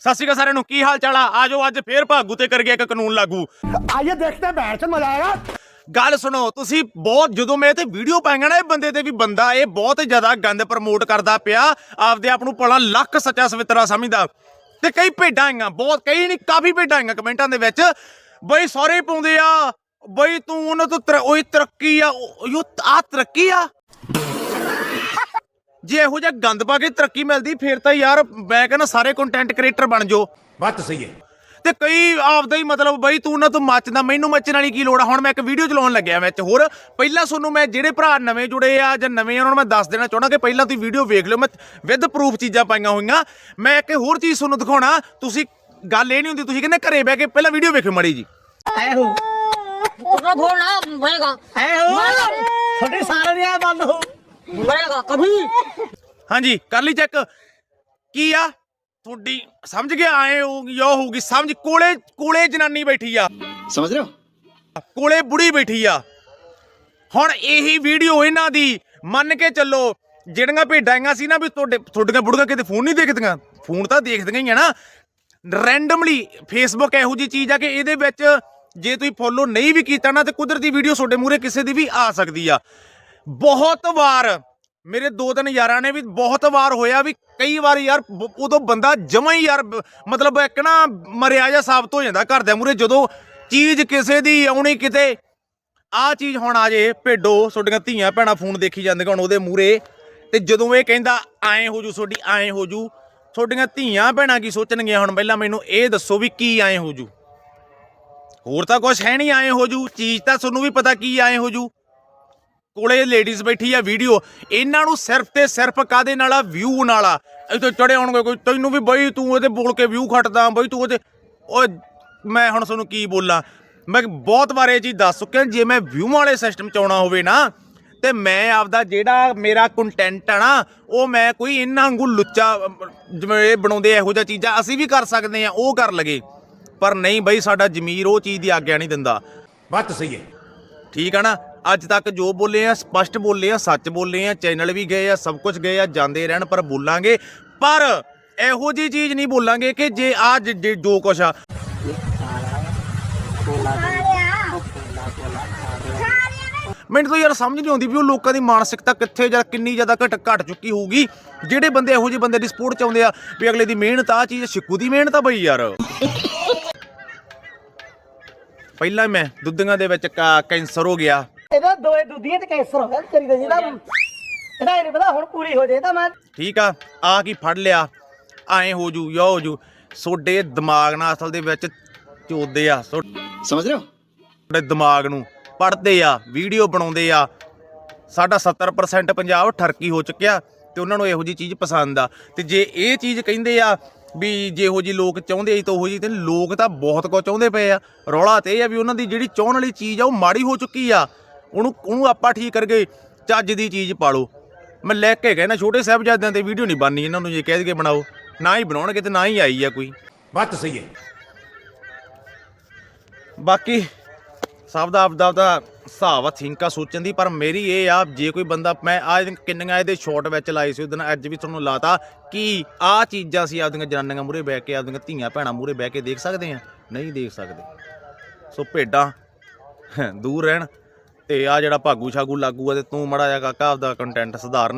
ਸਤਿ ਸ਼੍ਰੀ ਅਕਾਲ ਸਾਰਿਆਂ ਨੂੰ ਕੀ ਹਾਲ ਚਾਲ ਆ? ਆਜੋ ਅੱਜ ਫੇਰ ਭਾਗੂ ਤੇ ਕਰ ਗਿਆ ਇੱਕ ਕਾਨੂੰਨ ਲਾਗੂ। ਆਈਏ ਦੇਖਦੇ ਬੈਠ ਚ ਮਜ਼ਾ ਆਏਗਾ। ਗੱਲ ਸੁਣੋ ਤੁਸੀਂ ਬਹੁਤ ਜਦੋਂ ਮੈਂ ਤੇ ਵੀਡੀਓ ਪਾਈਆਂ ਨਾ ਇਹ ਬੰਦੇ ਤੇ ਵੀ ਬੰਦਾ ਇਹ ਬਹੁਤ ਜ਼ਿਆਦਾ ਗੰਦ ਪ੍ਰਮੋਟ ਕਰਦਾ ਪਿਆ ਆਪਦੇ ਆਪ ਨੂੰ ਪੜਾ ਲੱਖ ਸੱਚਾ ਸਵਿਤਰਾ ਸਮਝਦਾ। ਤੇ ਕਈ ਭੇਡਾਂ ਆਈਆਂ ਬਹੁਤ ਕਈ ਨਹੀਂ ਕਾਫੀ ਭੇਡਾਂ ਆਈਆਂ ਕਮੈਂਟਾਂ ਦੇ ਵਿੱਚ। ਬਈ ਸਾਰੇ ਪਾਉਂਦੇ ਆ ਬਈ ਤੂੰ ਉਹਨਾਂ ਤੋਂ ਤਰ- ਤਰੱਕੀ ਆ ਓਏ ਆ ਤਰੱਕੀ ਆ? ਜੇ ਇਹੋ ਜਿਹਾ ਗੰਦ ਪਾ ਕੇ ਤਰੱਕੀ ਮਿਲਦੀ ਫਿਰ ਤਾਂ ਯਾਰ ਮੈਂ ਕਹਿੰਦਾ ਸਾਰੇ ਕੰਟੈਂਟ ਕ੍ਰੀਏਟਰ ਬਣ ਜਾਓ। ਬੱਤ ਸਹੀ ਹੈ। ਤੇ ਕਈ ਆਪਦਾ ਹੀ ਮਤਲਬ ਬਈ ਤੂੰ ਨਾ ਤੂੰ ਮੱਚਦਾ ਮੈਨੂੰ ਮੱਚਣ ਵਾਲੀ ਕੀ ਲੋੜ ਆ? ਹੁਣ ਮੈਂ ਇੱਕ ਵੀਡੀਓ ਚਲਾਉਣ ਲੱਗਿਆ ਵਿੱਚ ਹੋਰ। ਪਹਿਲਾਂ ਤੁਹਾਨੂੰ ਮੈਂ ਜਿਹੜੇ ਭਰਾ ਨਵੇਂ ਜੁੜੇ ਆ ਜਾਂ ਨਵੇਂ ਉਹਨਾਂ ਨੂੰ ਮੈਂ ਦੱਸ ਦੇਣਾ ਚਾਹਣਾ ਕਿ ਪਹਿਲਾਂ ਤੁਸੀਂ ਵੀਡੀਓ ਵੇਖ ਲਿਓ। ਮੈਂ ਵਿਦ ਪ੍ਰੂਫ ਚੀਜ਼ਾਂ ਪਾਈਆਂ ਹੋਈਆਂ। ਮੈਂ ਇੱਕ ਹੋਰ ਚੀਜ਼ ਤੁਹਾਨੂੰ ਦਿਖਾਉਣਾ। ਤੁਸੀਂ ਗੱਲ ਇਹ ਨਹੀਂ ਹੁੰਦੀ ਤੁਸੀਂ ਕਹਿੰਦੇ ਘਰੇ ਬਹਿ ਕੇ ਪਹਿਲਾਂ ਵੀਡੀਓ ਵੇਖਿਓ ਮੜੀ ਜੀ। ਐਹੋ ਉਹਦਾ ਫੋਨ ਨਾ ਮਰੇਗਾ ਐਹੋ ਤੁਹਾਡੇ ਸਾਰੇ ਰਿਆ ਬੰਦ ਹੋ ਮਰੇਗਾ ਕਭੀ ਹਾਂਜੀ ਕਰ ਲਈ ਚੈੱਕ ਕੀ ਆ? ਤੁਹਾਡੀ ਸਮਝ ਗਿਆ ਆਏ ਹੋਊਗੀ ਉਹ ਹੋਊਗੀ ਸਮਝ ਕੋਲੇ ਕੋਲੇ ਜਨਾਨੀ ਬੈਠੀ ਆ। ਸਮਝ ਰਹੇ ਹੋ? ਕੋਲੇ ਬੁੜੀ ਬੈਠੀ ਆ। ਹੁਣ ਇਹੀ ਵੀਡੀਓ ਇਹਨਾਂ ਦੀ ਮੰਨ ਕੇ ਚੱਲੋ ਜਿਹੜੀਆਂ ਭੇਡਾਂਆਂ ਸੀ ਨਾ ਵੀ ਤੁਹਾਡੇ ਤੁਹਾਡੀਆਂ ਬੁੜੀਆਂ ਕਿਤੇ ਫੋਨ ਨਹੀਂ ਦੇਖਦੀਆਂ। ਫੋਨ ਤਾਂ ਦੇਖਦੀਆਂ ਹੀ ਆ ਨਾ। ਰੈਂਡਮਲੀ ਫੇਸਬੁੱਕ ਇਹੋ ਜੀ ਚੀਜ਼ ਆ ਕਿ ਇਹਦੇ ਵਿੱਚ ਜੇ ਤੁਸੀਂ ਫੋਲੋ ਨਹੀਂ ਵੀ ਕੀਤਾ ਨਾ ਤੇ ਕੁਦਰਤੀ ਵੀਡੀਓ ਤੁਹਾਡੇ ਮੂਹਰੇ ਕਿਸੇ ਦੀ ਵੀ ਆ ਸਕਦੀ ਆ। ਬਹੁਤ ਵਾਰ, ਮੇਰੇ ਦੋ ਤਿੰਨ ਯਾਰਾਂ ਨੇ ਵੀ ਬਹੁਤ ਵਾਰ ਹੋਇਆ ਵੀ ਕਈ ਵਾਰ ਯਾਰ ਬ- ਉਦੋਂ ਬੰਦਾ ਜਮਾਂ ਹੀ ਯਾਰ ਬ- ਮਤਲਬ ਇੱਕ ਨਾ ਮਰਿਆ ਜਿਹਾ ਸਾਬਤ ਹੋ ਜਾਂਦਾ ਘਰਦਿਆਂ ਮੂਹਰੇ, ਜਦੋਂ ਚੀਜ਼ ਕਿਸੇ ਦੀ ਆਉਣੀ ਕਿਤੇ ਆ ਚੀਜ਼ ਹੁਣ ਆ ਜੇ, ਭੇਡੋ, ਤੁਹਾਡੀਆਂ ਧੀਆਂ ਭੈਣਾਂ ਫੋਨ ਦੇਖੀ ਜਾਂਦੀਆਂ ਹੁਣ ਉਹਦੇ ਮੂਹਰੇ, ਤੇ ਜਦੋਂ ਇਹ ਕਹਿੰਦਾ ਐਂ ਹੋ ਜੂ ਤੁਹਾਡੀ ਐਂ ਹੋ ਜੂ। ਤੁਹਾਡੀਆਂ ਧੀਆਂ ਭੈਣਾਂ ਕੀ ਸੋਚਣਗੀਆਂ ਹੁਣ ਪਹਿਲਾਂ ਮੈਨੂੰ ਇਹ ਦੱਸੋ ਵੀ ਕੀ ਐਂ ਹੋ ਜੂ? ਹੋਰ ਤਾਂ ਕੁਝ ਹੈ ਨਹੀਂ ਆਏ ਹੋ ਜੂ, ਚੀਜ਼ ਤਾਂ ਤੁਹਾਨੂੰ ਵੀ ਪਤਾ ਕੀ ਆਏ ਹੋ ਜੂ। ਕੋਲੇ ਲੇਡੀਜ਼ ਬੈਠੀ ਆ ਵੀਡੀਓ ਇਹਨਾਂ ਨੂੰ ਸਿਰਫ ਤੇ ਸਿਰਫ ਕਾਦੇ ਨਾਲ ਆ? ਵਿਊ ਨਾਲ ਆ। ਇੱਥੇ ਚੜੇ ਆਉਣਗੇ ਕੋਈ। ਤੈਨੂੰ ਵੀ ਬਈ ਤੂੰ ਉਹਦੇ ਬੋਲ ਕੇ ਵਿਊ ਖੱਟਦਾ ਬਈ ਤੂੰ ਉਹਦੇ ਓਏ ਮੈਂ ਹੁਣ ਤੁਹਾਨੂੰ ਕੀ ਬੋਲਾਂ? ਮੈਂ ਬਹੁਤ ਵਾਰ ਇਹ ਚੀਜ਼ ਦੱਸ ਚੁੱਕਿਆ ਜੇ ਮੈਂ ਵਿਊ ਵਾਲੇ ਸਿਸਟਮ ਚ ਆਉਣਾ ਹੋਵੇ ਨਾ ਤੇ ਮੈਂ ਆਪਦਾ ਜਿਹੜਾ ਮੇਰਾ ਕੰਟੈਂਟ ਆ ਨਾ ਉਹ ਮੈਂ ਕੋਈ ਇਹਨਾਂ ਵਾਂਗੂ ਲੁੱਚਾ ਜਿਵੇਂ ਇਹ ਬਣਾਉਂਦੇ ਇਹੋ ਜਿਹਾ ਚੀਜ਼ਾਂ ਅਸੀਂ ਵੀ ਕਰ ਸਕਦੇ ਆ ਉਹ ਕਰ ਲਗੇ। ਪਰ ਨਹੀਂ ਬਈ ਸਾਡਾ ਜ਼ਮੀਰ ਉਹ ਚੀਜ਼ ਦੀ ਆਗਿਆ ਨਹੀਂ ਦਿੰਦਾ। ਬੱਤ ਸਹੀ ਹੈ। ਠੀਕ ਆ ਨਾ? ਅੱਜ ਤੱਕ ਜੋ ਬੋਲੇ ਆ, ਸਪਸ਼ਟ ਬੋਲੇ ਆ, ਸੱਚ ਬੋਲੇ ਆ, ਚੈਨਲ ਵੀ ਗਏ ਆ, ਸਭ ਕੁਝ ਗਏ ਆ, ਜਾਂਦੇ ਰਹਿਣ ਪਰ ਬੋਲਾਂਗੇ। ਪਰ ਇਹੋ ਜੀ ਚੀਜ਼ ਨਹੀਂ ਬੋਲਾਂਗੇ ਕਿ ਜੇ ਆ ਜੋ ਕੁਛ ਆ। ਮੈਨੂੰ ਤਾਂ ਯਾਰ ਸਮਝ ਨਹੀਂ ਆਉਂਦੀ ਵੀ ਉਹ ਲੋਕਾਂ ਦੀ ਮਾਨਸਿਕਤਾ ਕਿੱਥੇ ਜਾਂ ਕਿੰਨੀ ਜ਼ਿਆਦਾ ਘਟ ਘਟ ਚੁੱਕੀ ਹੋਊਗੀ। ਜਿਹੜੇ ਬੰਦੇ ਇਹੋ ਜਿਹੇ ਬੰਦੇ ਦੀ ਸਪੋਰਟ ਚਾਹੁੰਦੇ ਆ ਵੀ ਅਗਲੇ ਦੀ ਮਿਹਨਤ ਆ ਚੀਜ਼ ਸ਼ਿਕੂ ਦੀ ਮਿਹਨਤ ਆ ਬਈ ਯਾਰ। ਪਹਿਲਾਂ ਮੈਂ ਦੁੱਧੀਆਂ ਦੇ ਵਿੱਚ ਕਾ- ਕੈਂਸਰ ਹੋ ਗਿਆ। ਦੋਏ ਦੁੱਧੀਆਂ ਤੇ ਕੈਂਸਰ ਹੋ ਗਿਆ ਕਰੀਦਾ ਜੀ ਦਾ ਇਹਦਾ ਇਹ ਨਹੀਂ ਪਤਾ ਹੁਣ ਪੂਰੀ ਹੋ ਜੇ ਤਾਂ ਮੈਂ ਠੀਕ ਆ ਆ ਕੀ ਫੜ ਲਿਆ? ਐਂ ਹੋ ਜੂ ਯਾ ਹੋ ਜੂ। ਸੋਡੇ ਦਿਮਾਗ ਨਾਲ ਅਸਲ ਦੇ ਵਿੱਚ ਚੋਦੇ ਆ ਸਮਝ ਰਹੇ ਹੋ? ਤੁਹਾਡੇ ਦਿਮਾਗ ਨੂੰ ਪੜਦੇ ਆ ਵੀਡੀਓ ਬਣਾਉਂਦੇ ਆ। ਸਾਡਾ 70% ਪੰਜਾਬ ਠਰਕੀ ਹੋ ਚੁੱਕਿਆ ਤੇ ਉਹਨਾਂ ਨੂੰ ਇਹੋ ਜੀ ਚੀਜ਼ ਪਸੰਦ ਆ। ਤੇ ਜੇ ਇਹ ਚੀਜ਼ ਕਹਿੰਦੇ ਆ ਵੀ ਜਿਹੋ ਜੀ ਲੋਕ ਚਾਹੁੰਦੇ ਆ ਤਾਂ ਉਹੋ ਜੀ ਤੇ ਲੋਕ ਤਾਂ ਬਹੁਤ ਕੁਝ ਚਾਹੁੰਦੇ ਪਏ ਆ। ਰੌਲਾ ਤੇ ਇਹ ਆ ਵੀ ਉਹਨਾਂ ਦੀ ਜਿਹੜੀ ਚਾਹਣ ਵਾਲੀ ਚੀਜ਼ ਆ ਉਹ ਮਾੜੀ ਹੋ ਚੁੱਕੀ ਆ। ਉਹਨੂੰ ਉਹਨੂੰ ਆਪਾਂ ਠੀਕ ਕਰਕੇ ਚੱਜ ਦੀ ਚੀਜ਼ ਪਾ ਲਓ। ਮੈਂ ਲੈ ਕੇ ਕਹਿੰਦਾ ਛੋਟੇ ਸਾਹਿਬਜ਼ਾਦਿਆਂ ਤੇ ਵੀਡੀਓ ਨਹੀਂ ਬਣਨੀ ਇਹਨਾਂ ਨੂੰ ਜੇ ਕਹਿ ਦਈਏ ਬਣਾਓ। ਨਾ ਹੀ ਬਣਾਉਣਗੇ ਤੇ ਨਾ ਹੀ ਆਈ ਆ ਕੋਈ। ਬੱਤ ਸਹੀ ਹੈ। ਬਾਕੀ ਸਭ ਦਾ ਆਪਦਾ ਆਪਦਾ ਹਿਸਾਬ ਆ ਥਿੰਕਾ ਸੋਚਣ ਦੀ ਪਰ ਮੇਰੀ ਇਹ ਆ ਜੇ ਕੋਈ ਬੰਦਾ ਮੈਂ ਆ ਕਿੰਨੀਆਂ ਇਹਦੇ ਸ਼ਾਟ ਵਿੱਚ ਲਾਈ ਸੀ ਉਦੋਂ ਅੱਜ ਵੀ ਤੁਹਾਨੂੰ ਲਾਤਾ ਕਿ ਆ ਚੀਜ਼ਾਂ ਸੀ ਆਪਦੀਆਂ ਜਨਾਨੀਆਂ ਮੂਰੇ ਬਹਿ ਕੇ ਆਪਦੀਆਂ ਧੀਆਂ ਭੈਣਾਂ ਮੂਰੇ ਬਹਿ ਕੇ ਦੇਖ ਸਕਦੇ ਆ ਨਹੀਂ ਦੇਖ ਸਕਦੇ। ਸੋ ਭੇਡਾਂ ਦੂਰ ਰਹਿਣ। ਤੇ ਆ ਜਿਹੜਾ ਭਾਗੂ ਸ਼ਾਗੂ ਲਾਗੂ ਆ ਤੇ ਤੂੰ ਮੜਾ ਜਾ ਕਾਕਾ ਆਪਦਾ ਕੰਟੈਂਟ ਸੁਧਾਰਨੇ।